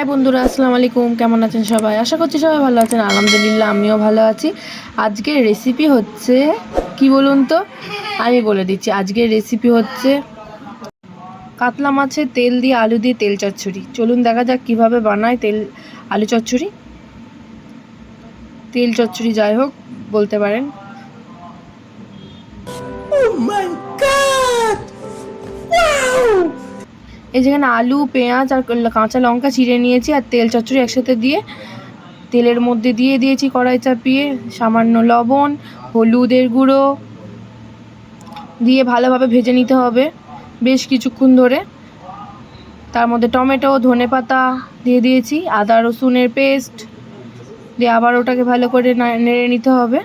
High বন্ধুরা, আসসালামু আলাইকুম। কেমন আছেন সবাই? আশা করছি সবাই ভালো আছেন। আলহামদুলিল্লাহ, আমিও ভালো আছি। আজকের রেসিপি হচ্ছে, কি বলুন তো? আমি বলে দিচ্ছি, আজকের রেসিপি হচ্ছে কাতলা মাছের তেল দিয়ে আলু দিয়ে তেল চচ্চড়ি। চলুন দেখা যাক কীভাবে বানায় তেল, আলু চচ্চড়ি। তেল চচ্চড়ি যাই হোক, বলতে পারেন। এই যেখানে আলু, পেঁয়াজ আর কাঁচা লঙ্কা চিড়ে নিয়েছি আর তেল চচ্চড়ি একসাথে দিয়ে। তেলের মধ্যে দিয়ে দিয়েছি কড়াই চাপিয়ে, সামান্য লবণ, হলুদের গুঁড়ো দিয়ে ভালোভাবে ভেজে নিতে হবে বেশ কিছুক্ষণ ধরে। তার মধ্যে টমেটো ধনে পাতা দিয়ে দিয়েছি, আদা, রসুনের পেস্ট দিয়ে আবার ওটাকে ভালো করে নেড়ে নিতে হবে।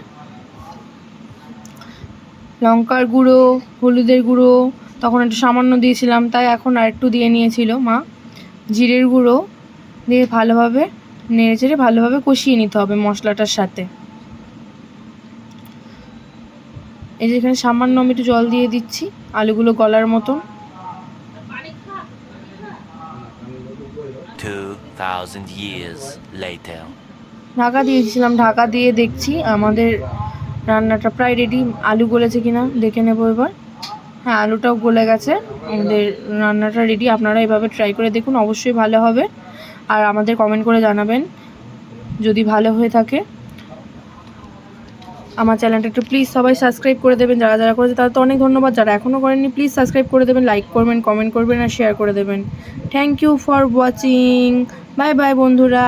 লঙ্কার গুঁড়ো, হলুদের গুঁড়ো তখন একটু সামান্য দিয়েছিলাম তাই এখন আর একটু দিয়ে নিয়েছিল মা। জিরের গুঁড়ো দিয়ে ভালোভাবে নেড়ে চেড়ে ভালোভাবে কষিয়ে নিতে হবে মশলাটার সাথে। এই যে এখানে সামান্য আমি একটু জল দিয়ে দিচ্ছি আলুগুলো গলার মতন। 2,000 years later. ঢাকা দিয়েছিলাম ঢাকা দিয়ে দেখছি আমাদের রান্নাটা প্রায় রেডি আলু গলেছে কিনা দেখে নেব এবার। হ্যাঁ আলুটাও গলে গেছে। আমাদের রান্নাটা রেডি আপনারা এভাবে ট্রাই করে দেখুন, অবশ্যই ভালো হবে। আর আমাদের কমেন্ট করে জানাবেন, যদি ভালো হয়ে থাকে। আমার চ্যানেলটা একটু প্লিজ সবাই সাবস্ক্রাইব করে দেবেন। যারা যারা করেছে, তাদের তো অনেক ধন্যবাদ। যারা এখনও করেননি প্লিজ সাবস্ক্রাইব করে দেবেন লাইক করবেন কমেন্ট করবেন, আর শেয়ার করে দেবেন। Thank you for watching bye bye বন্ধুরা।